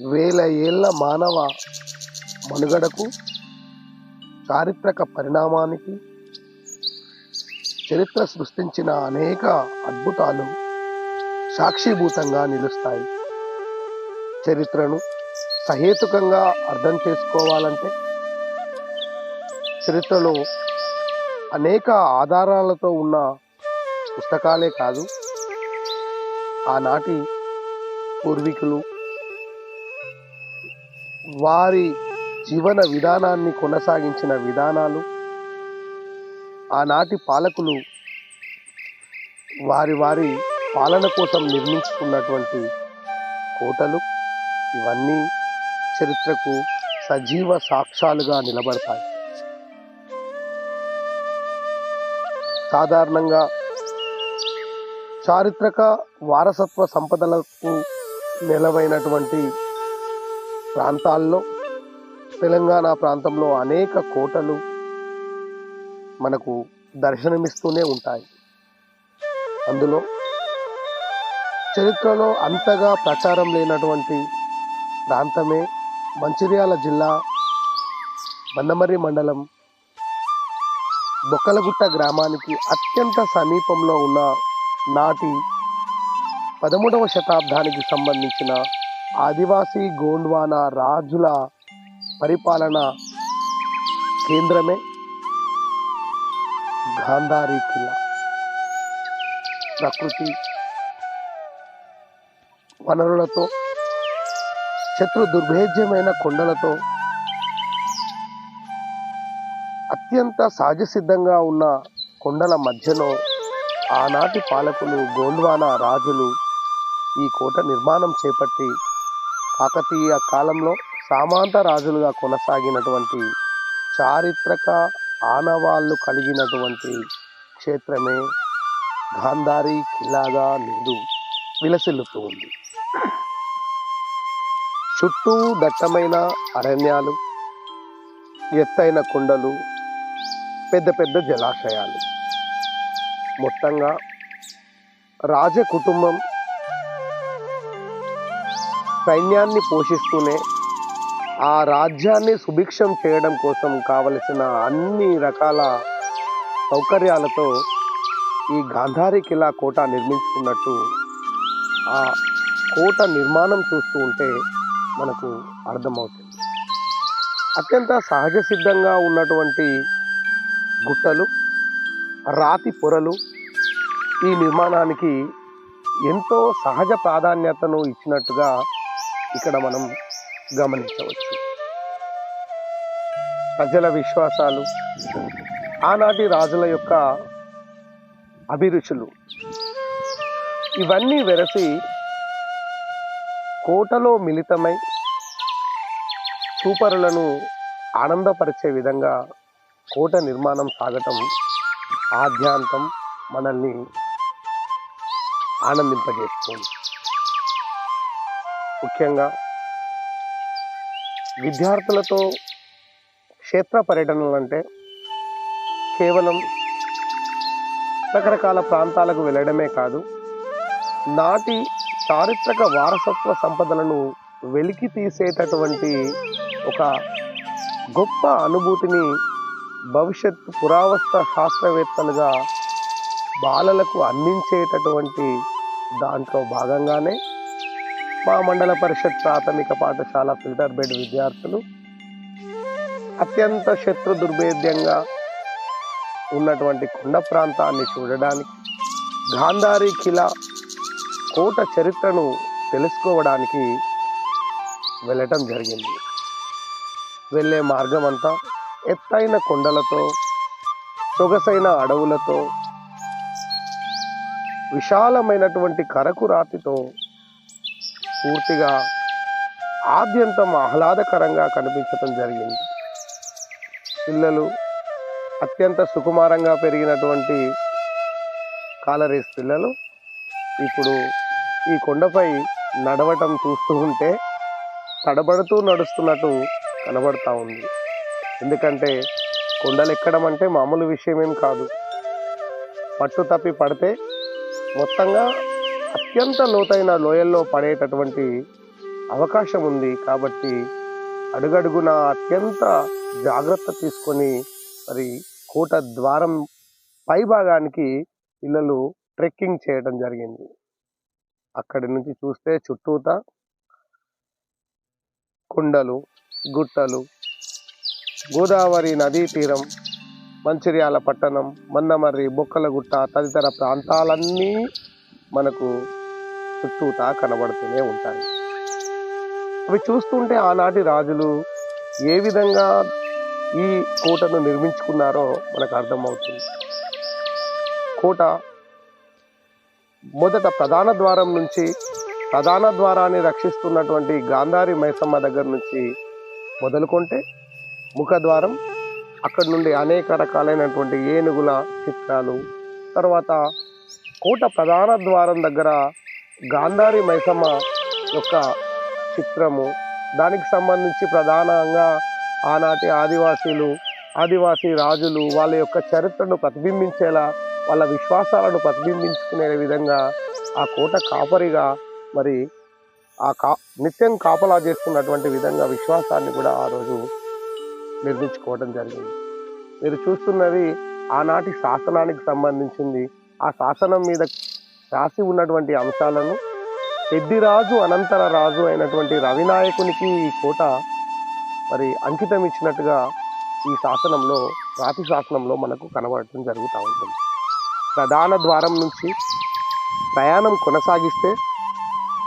వేల ఏళ్ళ మానవ మనుగడకు చారిత్రక పరిణామానికి చరిత్ర సృష్టించిన అనేక అద్భుతాలు సాక్షిభూతంగా నిలుస్తాయి. చరిత్రను సహేతుకంగా అర్థం చేసుకోవాలంటే చరిత్రలో అనేక ఆధారాలతో ఉన్న పుస్తకాలే కాదు ఆనాటి పూర్వీకులు వారి జీవన విధానాన్ని కొనసాగించిన విధానాలు ఆనాటి పాలకులు వారి వారి పాలన కోసం నిర్మించుకున్నటువంటి కోటలు ఇవన్నీ చరిత్రకు సజీవ సాక్ష్యాలుగా నిలబడతాయి. సాధారణంగా చారిత్రక వారసత్వ సంపదలకు నెలవైనటువంటి ప్రాంతాల్లో తెలంగాణ ప్రాంతంలో అనేక కోటలు మనకు దర్శనమిస్తూనే ఉంటాయి. అందులో చరిత్రలో అంతగా ప్రచారం లేనటువంటి ప్రాంతమే మంచిర్యాల జిల్లా బందమర్రి మండలం బొక్కలగుట్ట గ్రామానికి అత్యంత సమీపంలో ఉన్న నాటి పదమూడవ శతాబ్దానికి సంబంధించిన ఆదివాసీ గోండ్వానా రాజుల పరిపాలన కేంద్రమే గాంధారి కిలా ప్రకృతి వనరులతో శత్రు దుర్భేద్యమైన కొండలతో అత్యంత సహజ సిద్ధంగా ఉన్న కొండల మధ్యలో ఆనాటి పాలకులు గోండ్వానా రాజులు ఈ కోట నిర్మాణం చేపట్టి కాకతీయ కాలంలో సామంత రాజులుగా కొనసాగినటువంటి చారిత్రక ఆనవాళ్ళు కలిగినటువంటి క్షేత్రమే గాంధారి కిల్లాగా నిండు విలసిల్లుతూ ఉంది. చుట్టూ దట్టమైన అరణ్యాలు ఎత్తైన కొండలు పెద్ద పెద్ద జలాశయాలు. మొత్తంగా రాజ కుటుంబం సైన్యాన్ని పోషిస్తూనే ఆ రాజ్యాన్ని సుభిక్షం చేయడం కోసం కావలసిన అన్ని రకాల సౌకర్యాలతో ఈ గాంధారి కిలా కోట నిర్మించుకున్నట్టు ఆ కోట నిర్మాణం చూస్తూ ఉంటే మనకు అర్థమవుతుంది. అత్యంత సహజ సిద్ధంగా ఉన్నటువంటి గుట్టలు రాతి పొరలు ఈ నిర్మాణానికి ఎంతో సహజ ప్రాధాన్యతను ఇచ్చినట్టుగా ఇక్కడ మనం గమనించవచ్చు. ప్రజల విశ్వాసాలు ఆనాటి రాజుల యొక్క అభిరుచులు ఇవన్నీ వెరసి కోటలో మిళితమై చూపరులను ఆనందపరిచే విధంగా కోట నిర్మాణం సాగటం ఆద్యాంతం మనల్ని ఆనందింపజేస్తుంది. ముఖ్యంగా విద్యార్థులతో క్షేత్ర పర్యటనలు అంటే కేవలం రకరకాల ప్రాంతాలకు వెళ్ళడమే కాదు నాటి చారిత్రక వారసత్వ సంపదలను వెలికి తీసేటటువంటి ఒక గొప్ప అనుభూతిని భవిష్యత్ పురావస్త శాస్త్రవేత్తలుగా బాలలకు అందించేటటువంటి దాంట్లో భాగంగానే మా మండల పరిషత్ ప్రాథమిక పాఠశాల ఫిల్టర్ బెడ్ విద్యార్థులు అత్యంత శత్రు దుర్భేద్యంగా ఉన్నటువంటి కొండ ప్రాంతాన్ని చూడడానికి గాంధారి కిలా కోట చరిత్రను తెలుసుకోవడానికి వెళ్ళటం జరిగింది. వెళ్ళే మార్గం అంతా ఎత్తైన కొండలతో సొగసైన అడవులతో విశాలమైనటువంటి కరకు రాతితో పూర్తిగా ఆద్యంతం ఆహ్లాదకరంగా కనిపించటం జరిగింది. పిల్లలు అత్యంత సుకుమారంగా పెరిగినటువంటి కాలరేస్ పిల్లలు ఇప్పుడు ఈ కొండపై నడవటం చూస్తూ ఉంటే తడబడుతూ నడుస్తున్నట్టు కనబడతా ఉంది. ఎందుకంటే కొండలు ఎక్కడం అంటే మామూలు విషయమేం కాదు. పట్టు తప్పి పడితే మొత్తంగా అత్యంత లోతైన లోయల్లో పడేటటువంటి అవకాశం ఉంది కాబట్టి అడుగడుగున అత్యంత జాగ్రత్త తీసుకొని మరి కోట ద్వారం పై భాగానికి పిల్లలు ట్రెక్కింగ్ చేయడం జరిగింది. అక్కడి నుంచి చూస్తే చుట్టూత కొండలు గుట్టలు గోదావరి నదీ తీరం మంచిర్యాల పట్టణం మందమర్రి బొక్కలగుట్ట తదితర ప్రాంతాలన్నీ మనకు చుట్టూతా కనబడుతూనే ఉంటాయి. అవి చూస్తుంటే ఆనాటి రాజులు ఏ విధంగా ఈ కోటను నిర్మించుకున్నారో మనకు అర్థమవుతుంది. కోట మొదట ప్రధాన ద్వారం నుంచి ప్రధాన ద్వారాన్ని రక్షిస్తున్నటువంటి గాంధారి మైసమ్మ దగ్గర నుంచి మొదలుకొంటే ముఖద్వారం అక్కడి నుండి అనేక రకాలైనటువంటి ఏనుగుల చిత్రాలు తర్వాత కోట ప్రధాన ద్వారం దగ్గర గాంధారి మైసమ్మ యొక్క చిత్రము. దానికి సంబంధించి ప్రధానంగా ఆనాటి ఆదివాసీలు ఆదివాసీ రాజులు వాళ్ళ యొక్క చరిత్రను ప్రతిబింబించేలా వాళ్ళ విశ్వాసాలను ప్రతిబింబించుకునే విధంగా ఆ కోట కాపరిగా మరి ఆ కా నిత్యం కాపలా చేస్తున్నటువంటి విధంగా విశ్వాసాన్ని కూడా ఆ రోజు నిర్మించుకోవడం జరిగింది. మీరు చూస్తున్నది ఆనాటి శాసనానికి సంబంధించింది. ఆ శాసనం మీద రాసి ఉన్నటువంటి అంశాలను పెద్దిరాజు అనంతర రాజు అయినటువంటి రవినాయకునికి ఈ కోట మరి అంకితం ఇచ్చినట్టుగా ఈ శాసనంలో రాతి శాసనంలో మనకు కనబడటం జరుగుతూ ఉంటుంది. ప్రధాన ద్వారం నుంచి ప్రయాణం కొనసాగిస్తే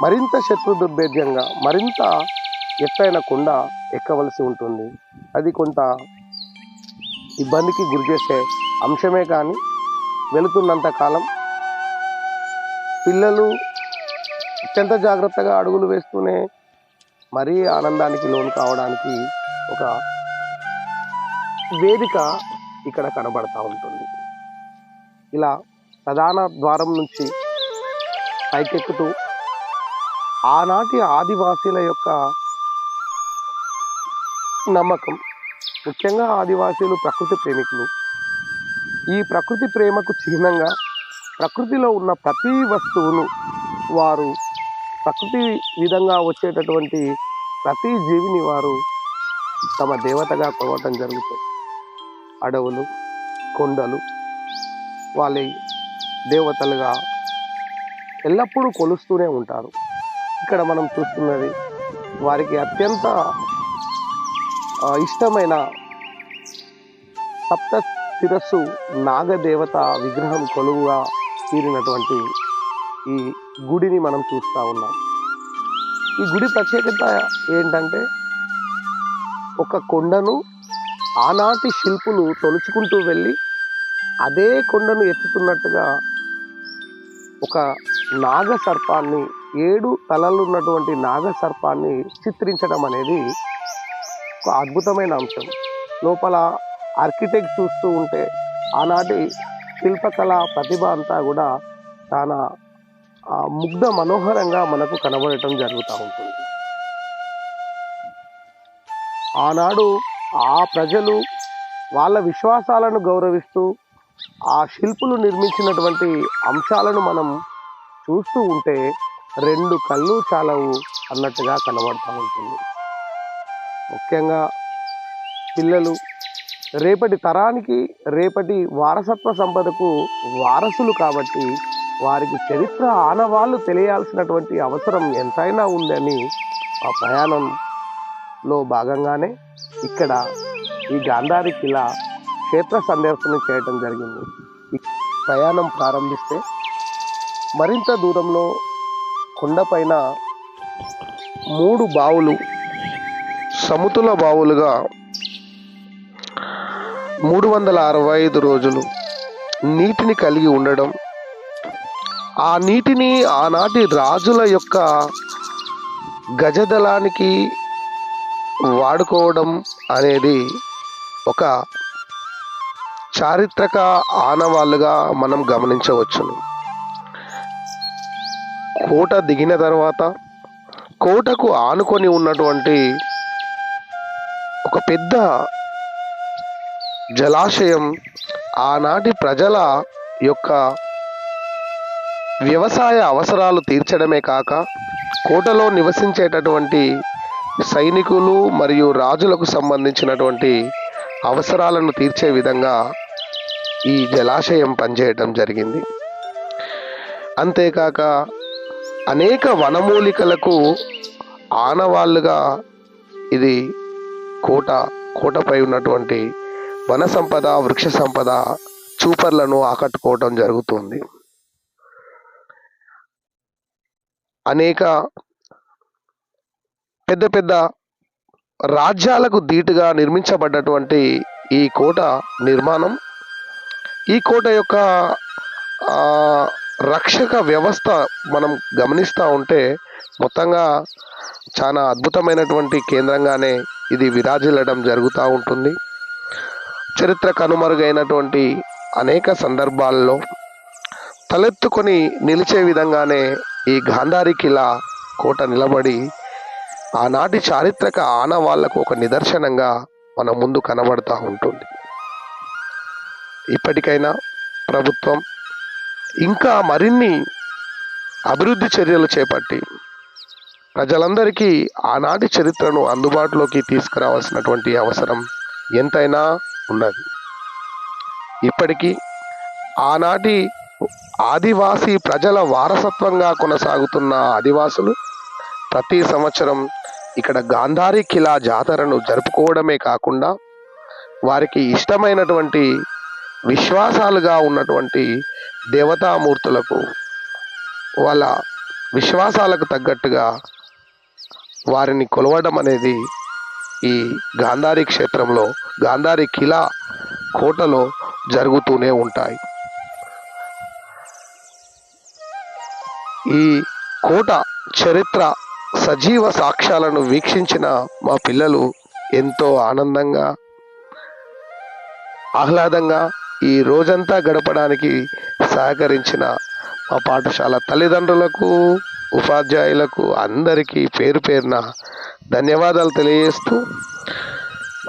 మరింత శత్రు దుర్భేద్యంగా మరింత ఎత్తైన కొండ ఎక్కవలసి ఉంటుంది. అది కొంత ఇబ్బందికి గురి చేసే అంశమే కానీ వెళుతున్నంత కాలం పిల్లలు అత్యంత జాగ్రత్తగా అడుగులు వేస్తూనే మరీ ఆనందానికి లోను కావడానికి ఒక వేదిక ఇక్కడ కనబడతా ఉంటుంది. ఇలా ప్రధాన ద్వారం నుంచి పైకెక్కుతూ ఆనాటి ఆదివాసీల యొక్క నమ్మకం ముఖ్యంగా ఆదివాసీలు ప్రకృతి ప్రేమికులు ఈ ప్రకృతి ప్రేమకు చిహ్నంగా ప్రకృతిలో ఉన్న ప్రతి వస్తువును వారు ప్రకృతి విధంగా వచ్చేటటువంటి ప్రతి జీవిని వారు తమ దేవతగా కొలవటం జరుగుతుంది. అడవులు కొండలు వాళ్ళ దేవతలుగా ఎల్లప్పుడూ కొలుస్తూనే ఉంటారు. ఇక్కడ మనం చూస్తున్నది వారికి అత్యంత ఇష్టమైన సప్త శిరస్సు నాగదేవత విగ్రహం కొలువుగా తీరినటువంటి ఈ గుడిని మనం చూస్తూ ఉన్నాం. ఈ గుడి ప్రత్యేకత ఏంటంటే ఒక కొండను ఆనాటి శిల్పులు తొలుచుకుంటూ వెళ్ళి అదే కొండను ఎత్తుతున్నట్టుగా ఒక నాగ సర్పాన్ని ఏడు తలలున్నటువంటి నాగ సర్పాన్ని చిత్రించడం అనేది ఒక అద్భుతమైన అంశం. లోపల ఆర్కిటెక్ట్ చూస్తూ ఉంటే ఆనాటి శిల్పకళ ప్రతిభ అంతా కూడా చాలా ముగ్ధ మనోహరంగా మనకు కనబడటం జరుగుతూ ఉంటుంది. ఆనాడు ఆ ప్రజలు వాళ్ళ విశ్వాసాలను గౌరవిస్తూ ఆ శిల్పులు నిర్మించినటువంటి అంశాలను మనం చూస్తూ ఉంటే రెండు కళ్ళు చాలవు అన్నట్టుగా కనబడుతూ ఉంటుంది. ముఖ్యంగా పిల్లలు రేపటి తరానికి రేపటి వారసత్వ సంపదకు వారసులు కాబట్టి వారికి చరిత్ర ఆనవాళ్ళు తెలియాల్సినటువంటి అవసరం ఎంతైనా ఉందని ఆ ప్రయాణంలో భాగంగానే ఇక్కడ ఈ గాంధారి కిలా క్షేత్ర సందర్శన చేయటం జరిగింది. ప్రయాణం ప్రారంభిస్తే మరింత దూరంలో కొండపైన మూడు బావులు సముతుల బావులుగా మూడు వందల అరవై ఐదు రోజులు నీటిని కలిగి ఉండడం. ఆ నీటిని ఆనాటి రాజుల యొక్క గజదళానికి వాడుకోవడం అనేది ఒక చారిత్రక ఆనవాళ్ళుగా మనం గమనించవచ్చును. కోట దిగిన తర్వాత కోటకు ఆనుకొని ఉన్నటువంటి ఒక పెద్ద జలాశయం ఆనాటి ప్రజల యొక్క వ్యవసాయ అవసరాలు తీర్చడమే కాక కోటలో నివసించేటటువంటి సైనికులు మరియు రాజులకు సంబంధించినటువంటి అవసరాలను తీర్చే విధంగా ఈ జలాశయం పనిచేయటం జరిగింది. అంతేకాక అనేక వనమూలికలకు ఆనవాళ్ళుగా ఇది కోట కోటపై ఉన్నటువంటి వన సంపద వృక్ష సంపద చూపర్లను ఆకట్టుకోవటం జరుగుతుంది. అనేక పెద్ద పెద్ద రాజ్యాలకు ధీటుగా నిర్మించబడ్డటువంటి ఈ కోట నిర్మాణం. ఈ కోట యొక్క రక్షక వ్యవస్థ మనం గమనిస్తూ ఉంటే మొత్తంగా చాలా అద్భుతమైనటువంటి కేంద్రంగానే ఇది విరాజిల్లడం జరుగుతూ ఉంటుంది. చరిత్ర కనుమరుగైనటువంటి అనేక సందర్భాల్లో తలెత్తుకొని నిలిచే విధంగానే ఈ గాంధారి కిలా కోట నిలబడి ఆనాటి చారిత్రక ఆనవాళ్ళకు ఒక నిదర్శనంగా మన ముందు కనబడతా ఉంటుంది. ఇప్పటికైనా ప్రభుత్వం ఇంకా మరిన్ని అభివృద్ధి చర్యలు చేపట్టి ప్రజలందరికీ ఆనాటి చరిత్రను అందుబాటులోకి తీసుకురావాల్సినటువంటి అవసరం ఎంతైనా ఉన్నది. ఇప్పటికీ ఆనాటి ఆదివాసీ ప్రజల వారసత్వంగా కొనసాగుతున్న ఆదివాసులు ప్రతి సంవత్సరం ఇక్కడ గాంధారి కిలా జాతరను జరుపుకోవడమే కాకుండా వారికి ఇష్టమైనటువంటి విశ్వాసాలుగా ఉన్నటువంటి దేవతామూర్తులకు వాళ్ళ విశ్వాసాలకు తగ్గట్టుగా వారిని కొలవడం అనేది ఈ గాంధారి క్షేత్రంలో గాంధారి కిలా కోటలో జరుగుతూనే ఉంటాయి. ఈ కోట చరిత్ర సజీవ సాక్ష్యాలను వీక్షించిన మా పిల్లలు ఎంతో ఆనందంగా ఆహ్లాదంగా ఈ రోజంతా గడపడానికి సహకరించిన మా పాఠశాల తల్లిదండ్రులకు ఉపాధ్యాయులకు అందరికీ పేరు పేరున ధన్యవాదాలు తెలియజేస్తూ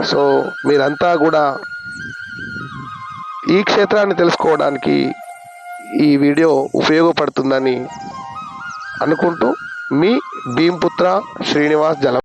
సో మీరంతా కూడా ఈ క్షేత్రాన్ని తెలుసుకోవడానికి ఈ వీడియో ఉపయోగపడుతుందని అనుకుంటూ మీ భీంపుత్ర శ్రీనివాస్ జల